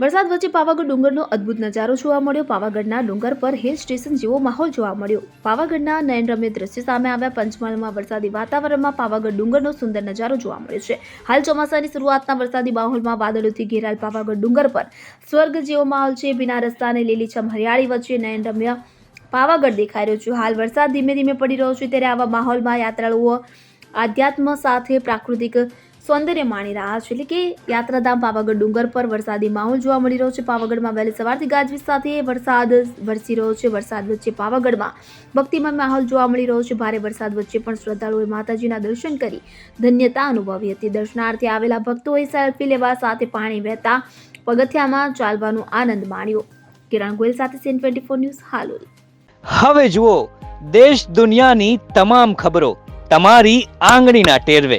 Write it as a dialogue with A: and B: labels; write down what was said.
A: વરસાદ વચ્ચે પાવાગઢ ડુંગરનો અદ્ભુત નજારો જોવા મળ્યો. પાવાગઢના ડુંગર પર હિલ સ્ટેશન જેવો માહોલ જોવા મળ્યો. પાવાગઢના નયનરમ્ય દ્રશ્ય સામે આવ્યા પંચમહાલમાં વરસાદી વાતાવરણમાં પાવાગઢ ડુંગરનો સુંદર નજારો જોવા મળ્યો છે. હાલ ચોમાસાની શરૂઆતના વરસાદી માહોલમાં વાદળોથી ઘેરાયેલ પાવાગઢ ડુંગર પર સ્વર્ગ જેવો માહોલ છે. ભીના રસ્તા અને લીલીછમ હરિયાળી વચ્ચે નયનરમ્ય પાવાગઢ દેખાઈ રહ્યો છે. હાલ વરસાદ ધીમે ધીમે પડી રહ્યો છે. ત્યારે આવા માહોલમાં યાત્રાળુઓ આધ્યાત્મ સાથે પ્રાકૃતિક સૌંદર્ય માણી રહ્યા છે. એટલે કે યાત્રાધામ પાવાગઢ ડુંગર પર વરસાદી માહોલ જોવા મળી રહ્યો છે. પાવાગઢમાં વહેલી સવારથી ગાજવીજ સાથે વરસાદ વરસી રહ્યો છે. વરસાદ વચ્ચે પાવાગઢમાં ભક્તિમય માહોલ જોવા મળી રહ્યો છે. ભારે વરસાદ વચ્ચે પણ શ્રદ્ધાળુઓએ માતાજીના દર્શન કરી ધન્યતા અનુભવી હતી. દર્શનાર્થે આવેલા ભક્તોએ સેલ્ફી લેવા સાથે પાણી વહેતા પગથિયામાં ચાલવાનો આનંદ માણ્યો. કિરણ ગોયલ સાથે CN twenty four news Halol.
B: હવે જુઓ, દેશ દુનિયાની તમામ ખબરો તમારી આંગળીના ટેરવે.